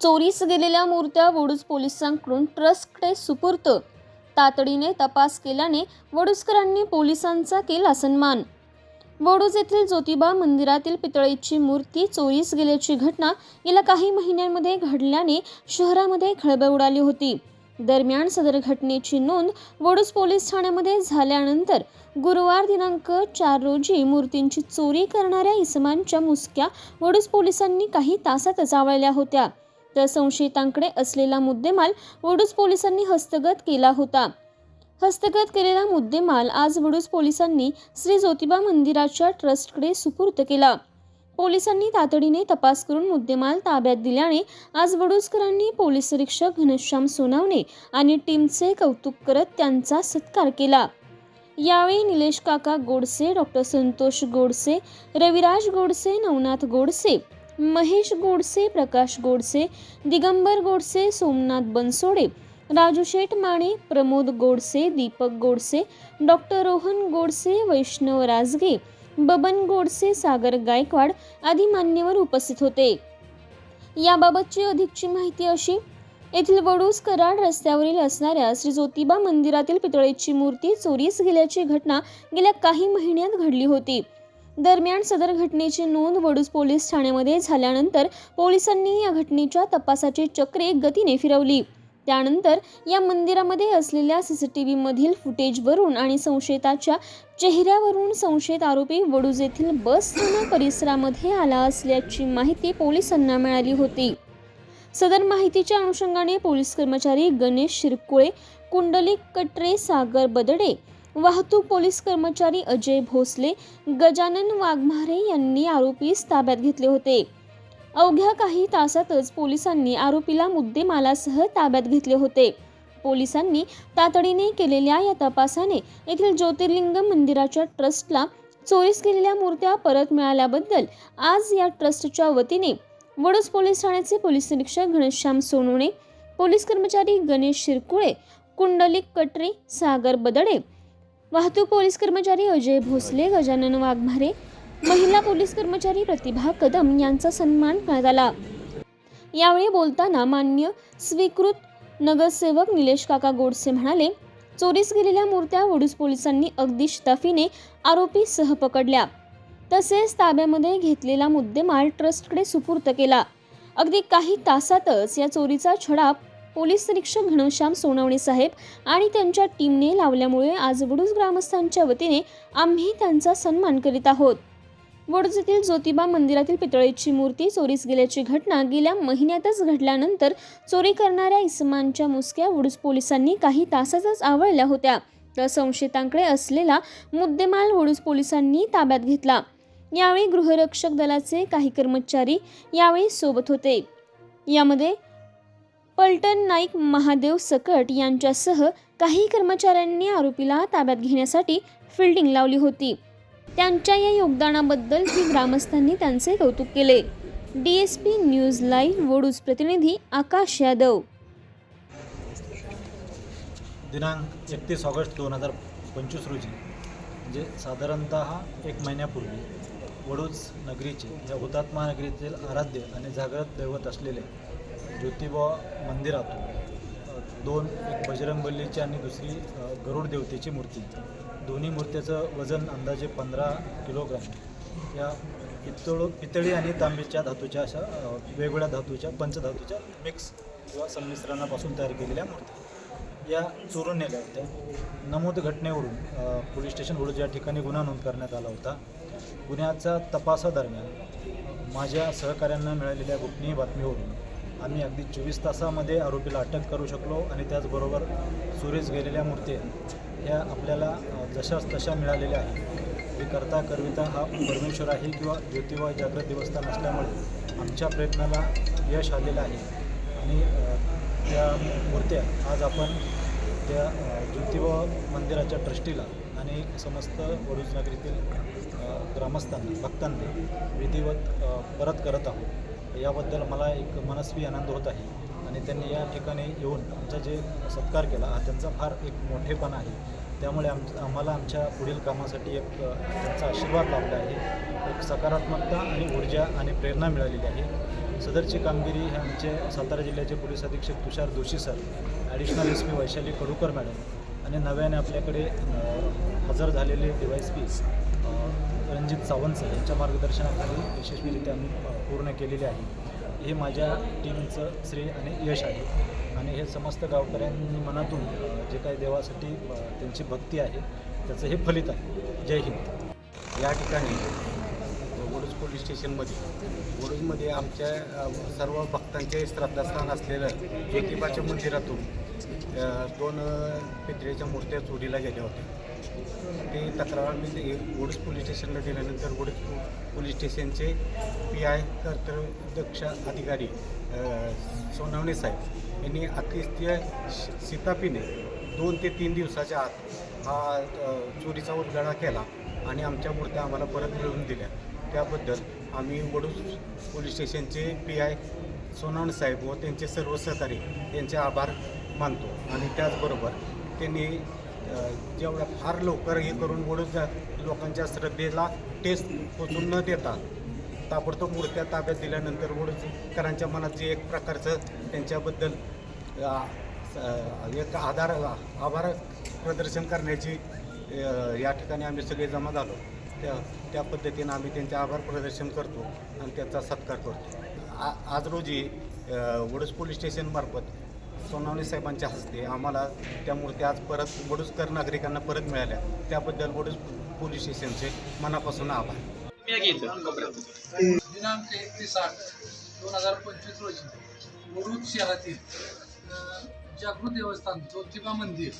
चोरीस गेलेल्या मूर्त्या वडूज पोलिसांकडून ट्रस्टकडे सुपूर्त तातडीने तपास केल्याने वडूजकरांनी पोलिसांचा केला सन्मान. वडूज येथील ज्योतिबा मंदिरातील पितळेची मूर्ती चोरीस गेल्याची घटना गेल्या काही महिन्यांमध्ये घडल्याने शहरामध्ये खळबळ उडाली होती. दरम्यान सदर घटनेची नोंद वडूज पोलीस ठाण्यामध्ये झाल्यानंतर गुरुवार दिनांक चार रोजी मूर्तींची चोरी करणाऱ्या इसमांच्या मुसक्या वडूज पोलिसांनी काही तासातच आवळल्या होत्या. तर संशयितांकडे असलेला मुद्देमाल वडूज पोलिसांनी हस्तगत केला होता. हस्तगत केलेला मुद्देमाल आज वडूज पोलिसांनी श्री ज्योतिबा मंदिराच्या ट्रस्टकडे सुपूर्त केला. पोलिसांनी तातडीने तपास करून मुद्देमाल ताब्यात दिल्याने आज वडूजकरांनी पोलीस निरीक्षक घनश्याम सोनावणे आणि टीमचे कौतुक करत त्यांचा सत्कार केला. यावेळी निलेश काका गोडसे डॉक्टर संतोष गोडसे रविराज गोडसे नवनाथ गोडसे महेश गोडसे प्रकाश गोडसे दिगंबर गोडसे सोमनाथ बनसोडे राजू शेठ माने प्रमोद गोडसे दीपक गोडसे डॉक्टर रोहन गोडसे वैष्णव राजगे बबन गोडसे सागर गायकवाड आदी मान्यवर उपस्थित होते. याबाबतची अधिकची माहिती अशी येथील वडूस कराड रस्त्यावरील असणाऱ्या श्री ज्योतिबा मंदिरातील पितळेची मूर्ती चोरीस गेल्याची घटना गेल्या काही महिन्यात घडली होती. दरम्यान सदर घटनेची नोंद वडूज पोलीस ठाण्यामध्ये झाल्यानंतर पोलिसांनी या घटनेच्या तपासाची चक्रे गतीने फिरवली. त्यानंतर या मंदिरामध्ये असलेल्या सी सी टी व्हीमधील फुटेजवरून आणि संशयिताच्या चेहऱ्यावरून संशयित आरोपी वडूज येथील बस स्थानक परिसरामध्ये आला असल्याची माहिती पोलिसांना मिळाली होती. सदर माहितीच्या अनुषंगाने पोलीस कर्मचारी गणेश शिरकुळे कुंडलिक कटरे सागर बदडे वाहतूक पोलीस कर्मचारी अजय भोसले गजानन वाघमारे यांनी आरोपीस ताब्यात घेतले होते. अवघ्या काही तासातच पोलिसांनी आरोपीला मुद्देमालासह ताब्यात घेतले होते. पोलिसांनी तातडीने केलेल्या या तपासाने येथील ज्योतिर्लिंग मंदिराच्या ट्रस्टला चोरीस केलेल्या मूर्त्या परत मिळाल्याबद्दल आज या ट्रस्टच्या वतीने वडोस पोलीस ठाण्याचे पोलीस निरीक्षक घनश्याम सोनवणे पोलीस कर्मचारी गणेश शिरकुळे कुंडलिक कटरे सागर बदडे वाहतूक पोलीस कर्मचारी अजय भोसले गजानन वाघमारे महिला पोलीस कर्मचारी प्रतिभा कदम यांचा सन्मान करण्यात आला. यावेळी बोलताना मान्य स्वीकृत नगरसेवक निलेश काका गोडसे म्हणाले चोरीस गेलेल्या मूर्त्या वडूस पोलिसांनी अगदी शिताफीने आरोपी सह पकडल्या. तसेच ताब्यामध्ये घेतलेला मुद्देमाल ट्रस्टकडे सुपूर्त केला. अगदी काही तासातच या चोरीचा छडा पोलीस निरीक्षक घनश्याम सोनवणे साहेब आणि त्यांच्या टीमने लावल्यामुळे आज वडूज ग्रामस्थांच्या वतीने आम्ही त्यांचा सन्मान करीत आहोत. वडूज येथील ज्योतिबा मंदिरातील पितळेची मूर्ती चोरीस गेल्याची घटना गेल्या महिन्यातच घडल्यानंतर चोरी करणाऱ्या इसमांच्या मुसक्या वडूज पोलिसांनी काही तासातच आवळल्या होत्या. तर संशयितांकडे असलेला मुद्देमाल वडूज पोलिसांनी ताब्यात घेतला. यावेळी गृहरक्षक दलाचे काही कर्मचारी यावेळी सोबत होते. यामध्ये पलटण नाईक महादेव सकट यांच्यासह काही कर्मचाऱ्यांनी आरोपीला ताब्यात घेण्यासाठी फिल्डिंग लावली होती. त्यांच्या या योगदानाबद्दल ही ग्रामस्थांनी त्यांचे कौतुक केले. D S P news live Vaduj प्रतिनिधी आकाश यादव. दिनांक एकतीस ऑगस्ट दोन हजार पंचवीस रोजी म्हणजे साधारणतः एक महिन्यापूर्वी वडूज नगरीचे या हुतात्मा नगरीतील आराध्य आणि जागृत दैवत असलेले ज्योतिबा मंदिरातून दोन एक बजरंगबलीची आणि दुसरी गरुड देवतेची मूर्ती. दोन्ही मूर्त्याचं वजन अंदाजे पंधरा किलोग्राम. या पितळ पितळी आणि तांबेच्या धातूच्या अशा वेगवेगळ्या धातूच्या पंचधातूच्या मिक्स किंवा संमिश्रणापासून तयार केलेल्या मूर्ती या चोरून नेल्या होत्या. नमूद घटनेवरून पोलीस स्टेशन या ठिकाणी गुन्हा नोंद करण्यात आला होता. गुन्ह्याचा तपासादरम्यान माझ्या सहकाऱ्यांना मिळालेल्या गोपनीय बातमीवरून आम्ही अगदी चोवीस तासामध्ये आरोपीला अटक करू शकलो आणि त्याचबरोबर सुरेश गेलेल्या मूर्त्या ह्या आपल्याला जशाच तशा मिळालेल्या आहेत. हे करता करविता हा परमेश्वर आहे किंवा ज्योतिबा जागृत देवस्थान असल्यामुळे आमच्या प्रयत्नाला यश आलेलं आहे. आणि त्या मूर्त्या आज आपण त्या ज्योतिबा मंदिराच्या ट्रस्टीला आणि समस्त वडूज नगरीतील ग्रामस्थांना भक्तांना विधिवत परत करत आहोत. याबद्दल मला एक मनस्वी आनंद होत आहे. आणि त्यांनी या ठिकाणी येऊन आमचा जे सत्कार केला हा त्यांचा फार एक मोठेपण आहे. त्यामुळे आम आम्हाला आमच्या पुढील कामासाठी एक त्यांचा आशीर्वाद लाभला आहे. एक सकारात्मकता आणि ऊर्जा आणि प्रेरणा मिळालेली आहे. सदरची कामगिरी हे आमचे सातारा जिल्ह्याचे पोलीस अधीक्षक Tushar Joshi sir additional S P Vaishali Kadukar madam आणि नव्याने आपल्याकडे हजर झालेले D Y P Ranjit Sawant sir यांच्या मार्गदर्शनाखाली यशस्वीरित्या आम्ही पूर्ण केलेले आहे. हे माझ्या टीमचं श्रेय आणि यश आहे. आणि हे समस्त गावकऱ्यांनी मनातून जे काही देवासाठी त्यांची भक्ती आहे त्याचं हे फलित आहे. जय हिंद. या ठिकाणी वडूज पोलीस स्टेशनमध्ये वडूजमध्ये आमच्या सर्व भक्तांचे श्रद्धास्थान असलेलं ज्योतिबाच्या मंदिरातून दोन अ, पितळेच्या मूर्त्या चोरीला गेल्या होत्या. ते तक्रार मी ते वडूज पोलीस स्टेशनला दिल्यानंतर वडूज पोलीस स्टेशनचे पी आय कर्तव्यदक्ष अधिकारी अ, सोनवणे साहेब यांनी अतिशय शि- शितापीने दोन ते तीन दिवसाच्या आत हा चोरीचा उलगडा केला आणि आमच्या मूर्त्या आम्हाला परत मिळवून दिल्या. त्याबद्दल आम्ही वडूस पोलीस स्टेशनचे पी आय सोनवणे साहेब व त्यांचे सर्व सहकारी यांचे आभार मानतो आणि त्याचबरोबर त्यांनी जेवढ्या फार लवकर हे करून बोलत लोकांच्या श्रद्धेला टेस्ट पोचून न देता ताबडतोब मूर्त्या ताब्यात दिल्यानंतर वडोदकरांच्या मनात जे एक प्रकारचं त्यांच्याबद्दल एक आधार आभार प्रदर्शन करण्याची या ठिकाणी आम्ही सगळे जमा झालो. त्या त्या पद्धतीनं आम्ही त्यांचे आभार प्रदर्शन करतो आणि त्याचा सत्कार करतो. आ आज रोजी वडस पोलीस स्टेशनमार्फत सोनावणे साहेबांच्या हस्ते आम्हाला त्या मूर्त्या आज परत वडूजकर नागरिकांना परत मिळाल्या. त्याबद्दल वडूज पोलीस स्टेशनचे मनापासून आभार. दिनांक एकतीस आठ दोन हजार पंचवीस रोजी मुरुड शहरातील जागृत देवस्थान ज्योतिबा मंदिर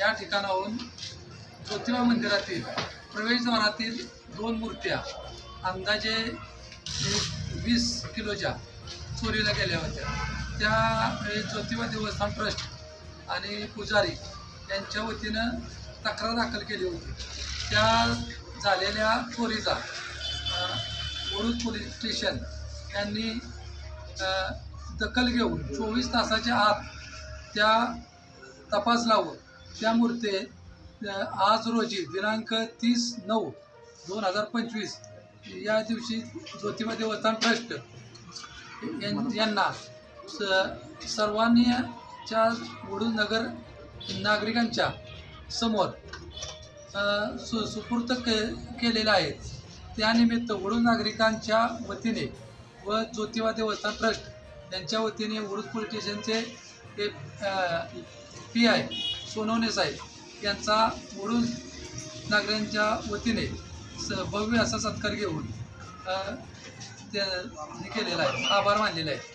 या ठिकाणाहून ज्योतिबा मंदिरातील प्रवेशद्वारातील दोन मूर्त्या अंदाजे वीस किलोच्या चोरीला गेल्या होत्या. त्या ज्योतिबा देवस्थान ट्रस्ट आणि पुजारी यांच्या वतीनं तक्रार दाखल केली होती. त्या झालेल्या चोरीचा अ, पोलीस स्टेशन यांनी दखल घेऊन चोवीस तासाच्या आत त्या तपास लावून त्या मूर्ते आज रोजी दिनांक तीस नऊ दोन हजार पंचवीस या दिवशी ज्योतिबा देवस्थान ट्रस्ट यां- यांना स सर्वांच्या वडूज नगर नागरिकांच्या समोर सु सुपूर्त के केलेला आहे. त्यानिमित्त वडूज नागरिकांच्या वतीने व ज्योतिबा देवस्थान ट्रस्ट यांच्या वतीने वडूज पोलीस स्टेशनचे ते पी आय सोनवणे साहेब यांचा वडूज नागरिकांच्या वतीने स भव्य असा सत्कार घेऊन ते केलेला आहे. आभार मानलेला आहे.